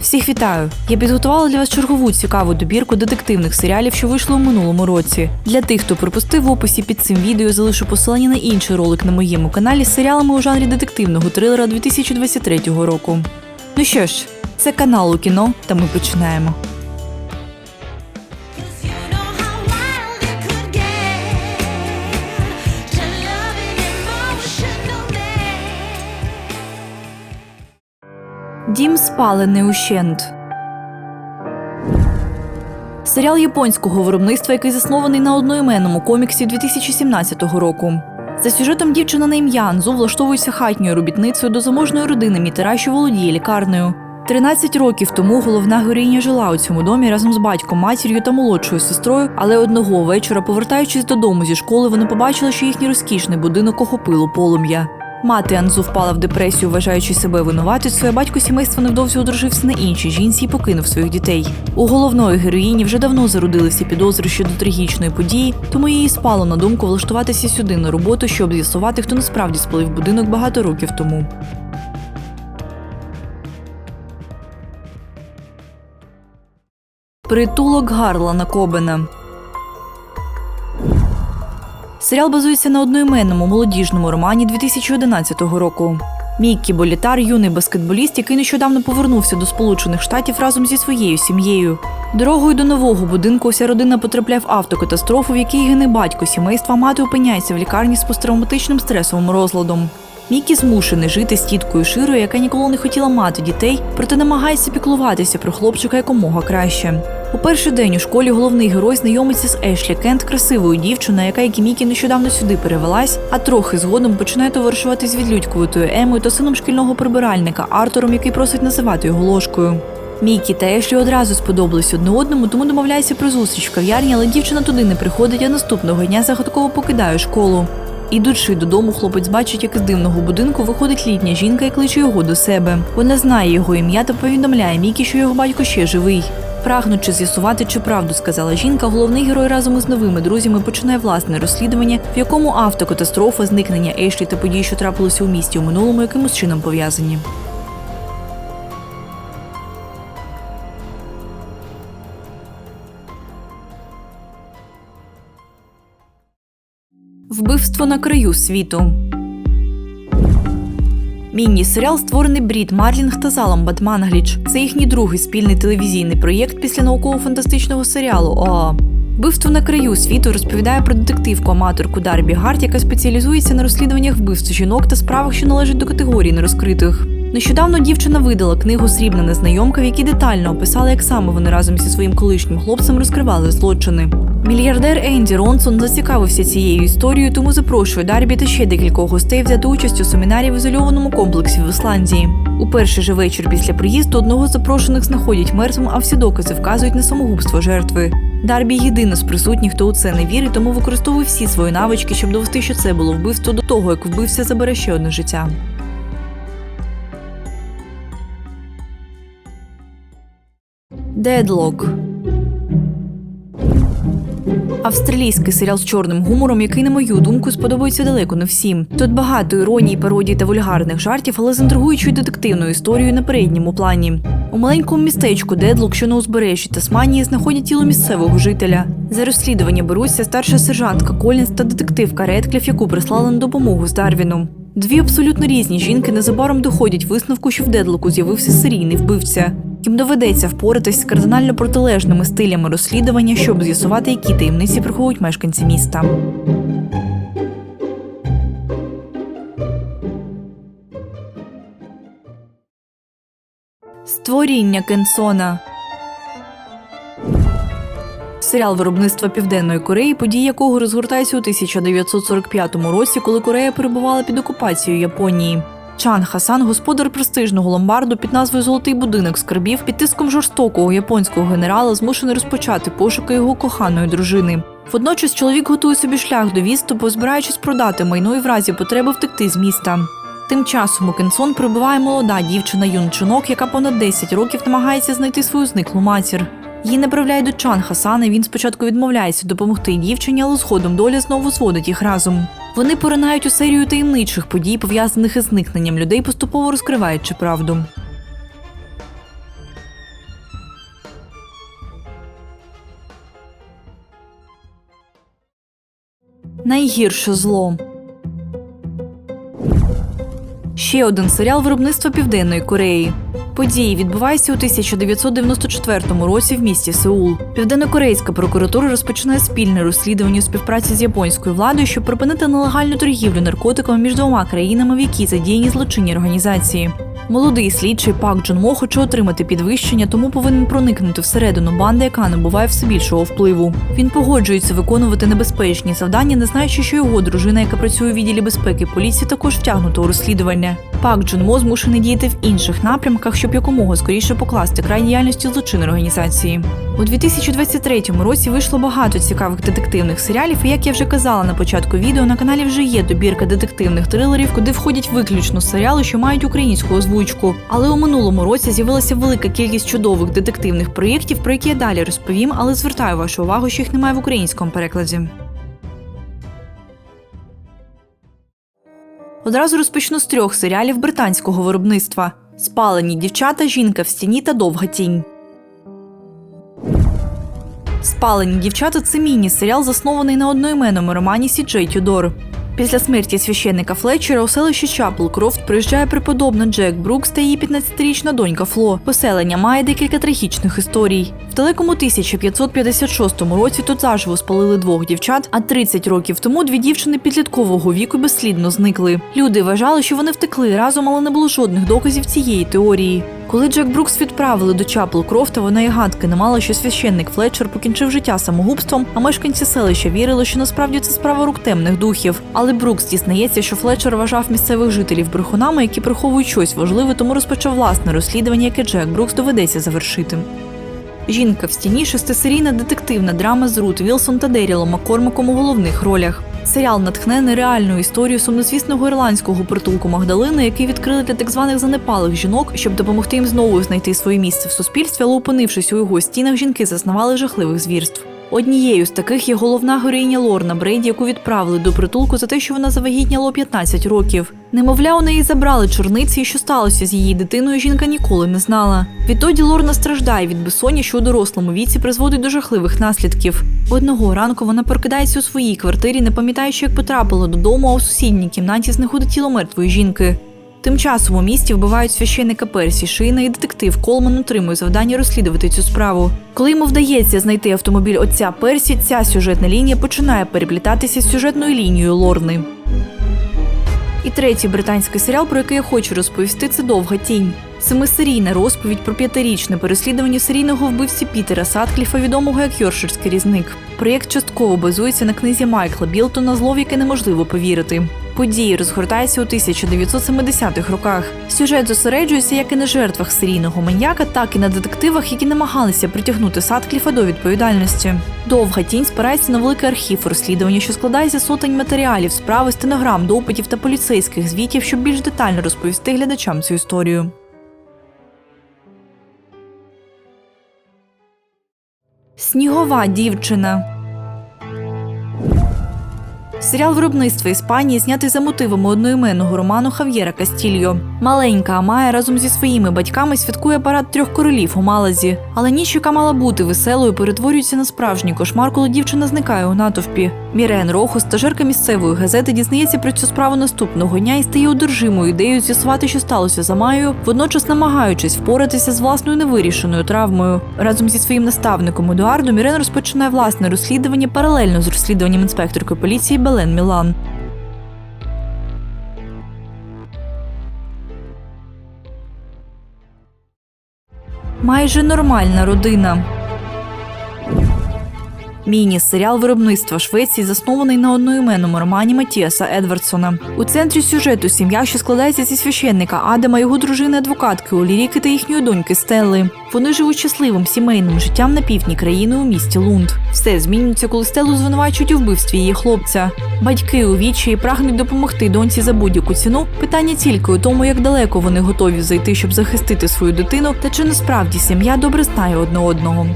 Всіх вітаю! Я підготувала для вас чергову цікаву добірку детективних серіалів, що вийшло у минулому році. Для тих, хто пропустив в описі під цим відео, залишу посилання на інший ролик на моєму каналі з серіалами у жанрі детективного трилера 2023 року. Ну що ж, це канал у кіно, та ми починаємо. Дім спалений ущент. Серіал японського виробництва, який заснований на одноіменному коміксі 2017 року. За сюжетом дівчина на ім'я Анзу влаштовується хатньою робітницею до заможної родини Мітера, що володіє лікарнею. 13 років тому головна героїня жила у цьому домі разом з батьком, матір'ю та молодшою сестрою, але одного вечора, повертаючись додому зі школи, вони побачили, що їхній розкішний будинок охопило полум'я. Мати Анзу впала в депресію, вважаючи себе винуватицею, а батько сімейства невдовзі одружився на іншій жінці і покинув своїх дітей. У головної героїні вже давно зародилися підозри щодо трагічної події, тому їй спало на думку влаштуватися сюди на роботу, щоб з'ясувати, хто насправді спалив будинок багато років тому. Притулок Гарлана Кобена. Серіал базується на одноіменному молодіжному романі 2011 року. Міккі Болітар юний баскетболіст, який нещодавно повернувся до Сполучених Штатів разом зі своєю сім'єю. Дорогою до нового будинку вся родина потрапляє в автокатастрофу, в якій гине батько сімейства, мати опиняється в лікарні з посттравматичним стресовим розладом. Мікі змушений жити з тіткою Широю, яка ніколи не хотіла мати дітей, проте намагається піклуватися про хлопчика якомога краще. У перший день у школі головний герой знайомиться з Ешлі Кент, красивою дівчиною, яка як і Мікі нещодавно сюди перевелась, а трохи згодом починає товаришувати з відлюдькуватою Емою та сином шкільного прибиральника Артуром, який просить називати його ложкою. Мікі та Ешлі одразу сподобались одне одному, тому домовляється про зустріч в кав'ярні, але дівчина туди не приходить, а наступного дня загадково покидає школу. Ідучи додому, хлопець бачить, як із дивного будинку виходить літня жінка і кличе його до себе. Вона знає його ім'я та повідомляє Мікі, що його батько ще живий. Прагнучи з'ясувати, чи правду сказала жінка, головний герой разом із новими друзями починає власне розслідування, в якому автокатастрофа, зникнення Ешлі та події, що трапилися у місті у минулому, якимось чином пов'язані. Вбивство на краю світу. Міні-серіал створений Брід Марлінг та Залом Батмангліч. Це їхній другий спільний телевізійний проєкт після науково-фантастичного серіалу ОА. Вбивство на краю світу розповідає про детективку аматорку Дарбі Гарт, яка спеціалізується на розслідуваннях вбивств жінок та справах, що належать до категорії нерозкритих. Нещодавно дівчина видала книгу Срібна незнайомка, в якій детально описала, як саме вони разом зі своїм колишнім хлопцем розкривали злочини. Мільярдер Енді Ронсон зацікавився цією історією, тому запрошує Дарбі та ще декількох гостей взяти участь у семінарі в ізольованому комплексі в Ісландії. У перший же вечір після приїзду одного з запрошених знаходять мертвим, а всі докази вказують на самогубство жертви. Дарбі єдина з присутніх, хто у це не вірить, тому використовує всі свої навички, щоб довести, що це було вбивство до того, як вбивця забере ще одне життя. Дедлок. Австралійський серіал з чорним гумором, який, на мою думку, сподобається далеко не всім. Тут багато іронії, пародій та вульгарних жартів, але з інтригуючою детективною історією на передньому плані. У маленькому містечку Дедлок, що на узбережжі Тасманії, знаходять тіло місцевого жителя. За розслідування беруться старша сержантка Колінс та детективка Редкліф, яку прислали на допомогу з Дарвіном. Дві абсолютно різні жінки незабаром доходять висновку, що в Дедлоку з'явився серійний вбивця. Їм доведеться впоратись з кардинально протилежними стилями розслідування, щоб з'ясувати, які таємниці приховують мешканці міста. Створіння Кенсона. Серіал виробництва Південної Кореї, події якого розгортаються у 1945 році, коли Корея перебувала під окупацією Японії. Чан Хасан, господар престижного ломбарду під назвою Золотий будинок скарбів, під тиском жорстокого японського генерала змушений розпочати пошуки його коханої дружини. Водночас чоловік готує собі шлях до відступу, збираючись продати майно і в разі потреби втекти з міста. Тим часом у Кенсон прибуває молода дівчина Юн Чунок, яка понад 10 років намагається знайти свою зниклу матір. Її направляють до Чан Хасана. Він спочатку відмовляється допомогти дівчині, але згодом доля знову зводить їх разом. Вони поринають у серію таємничих подій, пов'язаних із зникненням людей, поступово розкриваючи правду. Найгірше зло. Ще один серіал виробництва Південної Кореї. Події відбуваються у 1994 році в місті Сеул. Південнокорейська прокуратура розпочинає спільне розслідування у співпраці з японською владою, щоб припинити нелегальну торгівлю наркотиками між двома країнами, в якій задіяні злочинні організації. Молодий слідчий Пак Джон Мо хоче отримати підвищення, тому повинен проникнути всередину банди, яка набуває все більшого впливу. Він погоджується виконувати небезпечні завдання, не знаючи, що його дружина, яка працює у відділі безпеки поліції, також втягнута у розслідування. Пак Джон Мо змушений діяти в інших напрямках, щоб якомога скоріше покласти край діяльності злочинної організації. У 2023 році вийшло багато цікавих детективних серіалів. І як я вже казала на початку відео, на каналі вже є добірка детективних трилерів, куди входять виключно серіали, що мають українську озвучку. Але у минулому році з'явилася велика кількість чудових детективних проєктів, про які я далі розповім, але звертаю вашу увагу, що їх немає в українському перекладі. Одразу розпочну з трьох серіалів британського виробництва: Спалені дівчата, жінка в стіні та довга тінь. Спалені дівчата це міні-серіал, заснований на одноіменному романі Сі Джей Тюдор. Після смерті священника Флетчера у селище Чаплкрофт приїжджає преподобна Джек Брукс та її 15-річна донька Фло. Поселення має декілька трагічних історій. В далекому 1556 році тут заживо спалили двох дівчат, а 30 років тому дві дівчини підліткового віку безслідно зникли. Люди вважали, що вони втекли разом, але не було жодних доказів цієї теорії. Коли Джек Брукс відправили до Чапл Крофта, вона й гадки не мала, що священник Флетчер покінчив життя самогубством, а мешканці селища вірили, що насправді це справа рук темних духів. Але Брукс дізнається, що Флетчер вважав місцевих жителів брехунами, які приховують щось важливе, тому розпочав власне розслідування, яке Джек Брукс доведеться завершити. Жінка в стіні шестисерійна детективна драма з Рут Вілсон та Дерілом Маккормаком у головних ролях. Серіал натхне нереальну історію сумнозвісного ірландського притулку Магдалини, який відкрили для так званих занепалих жінок, щоб допомогти їм знову знайти своє місце в суспільстві, але опинившись у його стінах, жінки зазнавали жахливих звірств. Однією з таких є головна героїня Лорна Брейді, яку відправили до притулку за те, що вона завагітніла у 15 років. Немовля, у неї забрали чорниці, і що сталося з її дитиною, жінка ніколи не знала. Відтоді Лорна страждає від безсоння, що у дорослому віці призводить до жахливих наслідків. Одного ранку вона прокидається у своїй квартирі, не пам'ятаючи, як потрапила додому, а у сусідній кімнаті знаходить тіло мертвої жінки. Тим часом у місті вбивають священника Персі Шина і детектив Колман отримує завдання розслідувати цю справу. Коли йому вдається знайти автомобіль отця Персі, ця сюжетна лінія починає переплітатися з сюжетною лінією Лорни. І третій британський серіал, про який я хочу розповісти, це довга тінь. Семисерійна розповідь про п'ятирічне переслідування серійного вбивці Пітера Саткліфа, відомого як Йорширський різник. Проєкт частково базується на книзі Майкла Білтона Зло, в яке неможливо повірити. Події розгортаються у 1970-х роках. Сюжет зосереджується як і на жертвах серійного маньяка, так і на детективах, які намагалися притягнути Саткліфа до відповідальності. Довга тінь спирається на великий архів розслідування, що складається сотень матеріалів, справи, стенограм, допитів та поліцейських звітів, щоб більш детально розповісти глядачам цю історію. Снігова дівчина. Серіал виробництва Іспанії знятий за мотивами одноіменного роману Хав'єра Кастільо. Маленька Амая разом зі своїми батьками святкує парад трьох королів у Малазі. Але ніч, яка мала бути веселою, перетворюється на справжній кошмар, коли дівчина зникає у натовпі. Мірен Рохо, стажерка місцевої газети, дізнається про цю справу наступного дня і стає одержимою ідеєю з'ясувати, що сталося з Амаєю, водночас намагаючись впоратися з власною невирішеною травмою. Разом зі своїм наставником Едуардо Мірен розпочинає власне розслідування паралельно з розслідуванням інспекторки поліції Белен Мілан. Майже нормальна родина. Міні-серіал виробництва Швеції заснований на одноіменному романі Матіаса Едвардсона. У центрі сюжету сім'я, що складається зі священника Адама, його дружини адвокатки Оліріки та їхньої доньки Стелли. Вони живуть щасливим сімейним життям на півдні країни у місті Лунд. Все змінюється, коли Стеллу звинувачують у вбивстві її хлопця. Батьки у відчаї прагнуть допомогти доньці за будь-яку ціну. Питання тільки у тому, як далеко вони готові зайти, щоб захистити свою дитину, та чи насправді сім'я добре знає одне одного.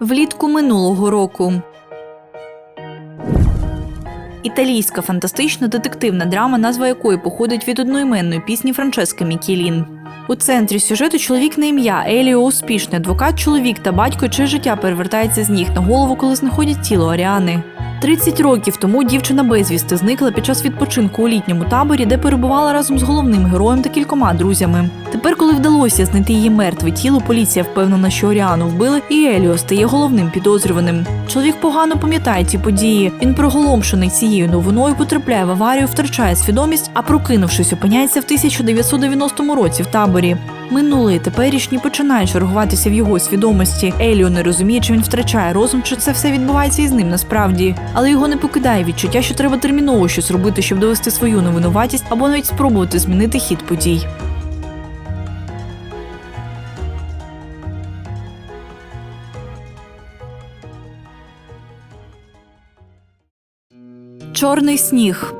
Влітку минулого року. Італійська фантастична детективна драма, назва якої походить від одноіменної пісні Франчески Мікілін. У центрі сюжету чоловік на ім'я Еліо успішний адвокат, чоловік та батько, чиє життя перевертається з ніг на голову, коли знаходять тіло Аріани. 30 років тому дівчина безвісти зникла під час відпочинку у літньому таборі, де перебувала разом з головним героєм та кількома друзями. Тепер, коли вдалося знайти її мертве тіло, поліція впевнена, що Оріану вбили, і Еліо стає головним підозрюваним. Чоловік погано пам'ятає ці події. Він приголомшений цією новиною, потрапляє в аварію, втрачає свідомість, а прокинувшись, опиняється в 1990 році в таборі. Минуле і теперішнє починають чергуватися в його свідомості. Еліо не розуміє, чи він втрачає розум, чи це все відбувається із ним насправді. Але його не покидає відчуття, що треба терміново щось робити, щоб довести свою невинуватість або навіть спробувати змінити хід подій. Чорний сніг.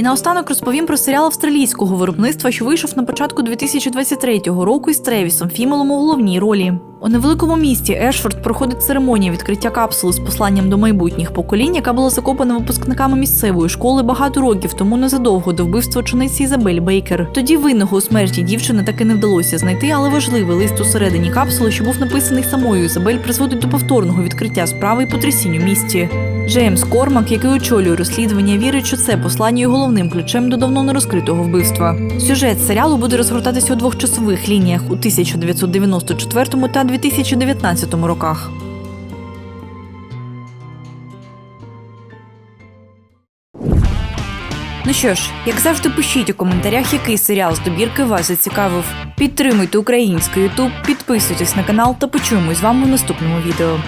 І наостанок розповім про серіал австралійського виробництва, що вийшов на початку 2023 року із Тревісом Фімелом у головній ролі. У невеликому місті Ешфорд проходить церемонія відкриття капсули з посланням до майбутніх поколінь, яка була закопана випускниками місцевої школи багато років тому незадовго до вбивства учениці Ізабель Бейкер. Тоді винного у смерті дівчини таки не вдалося знайти, але важливий лист у середині капсули, що був написаний самою Ізабель, призводить до повторного відкриття справи і потрясінь у місті. Джеймс Кормак, який очолює розслідування, вірить, що це послання є головним ключем до давно нерозкритого вбивства. Сюжет серіалу буде розгортатися у двох часових лініях у 1994 та 2019 роках. Ну що ж, як завжди, пишіть у коментарях, який серіал з добірки вас зацікавив. Підтримуйте український Ютуб, підписуйтесь на канал та почуємось з вами у наступному відео.